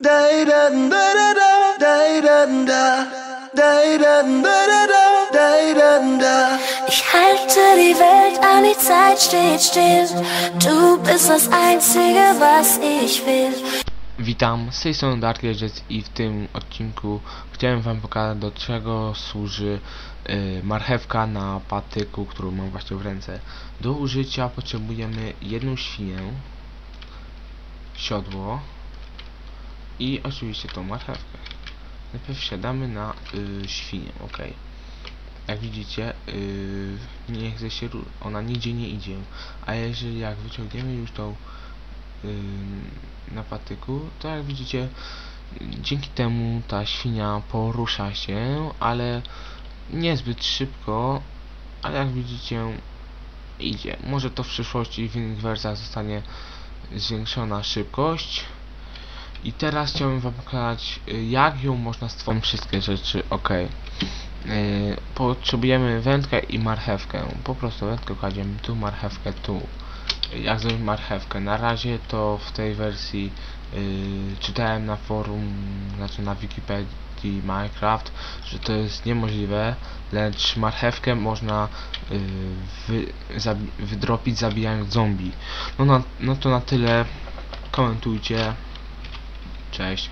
Ich halte die Welt an, die Zeit steht still. Du bist das Einzige, was ich will. Witam, z tej strony Dark Jedziec i w tym odcinku chciałem wam pokazać do czego służy y, marchewka na patyku, którą mam właśnie w ręce. Do użycia potrzebujemy jedną świnię, siodło i oczywiście tą marchewkę. Najpierw siadamy na y, świnię, ok. Jak widzicie, y, nie chce się, ona nigdzie nie idzie, a jeżeli jak wyciągniemy już tą ym, na patyku, to jak widzicie dzięki temu ta świnia porusza się, ale niezbyt szybko, ale jak widzicie idzie. Może to w przyszłości w innych wersjach zostanie zwiększona szybkość. I teraz chciałbym wam pokazać y, jak ją można stworzyć wszystkie rzeczy, ok. Yy, potrzebujemy wędkę i marchewkę. Po prostu wędkę kładziemy tu, marchewkę tu jak zrobić marchewkę. Na razie to w tej wersji yy, czytałem na forum, znaczy na Wikipedii Minecraft, że to jest niemożliwe, lecz marchewkę można yy, wy, zabi wydropić zabijając zombie. No, na, no to na tyle. Komentujcie. chest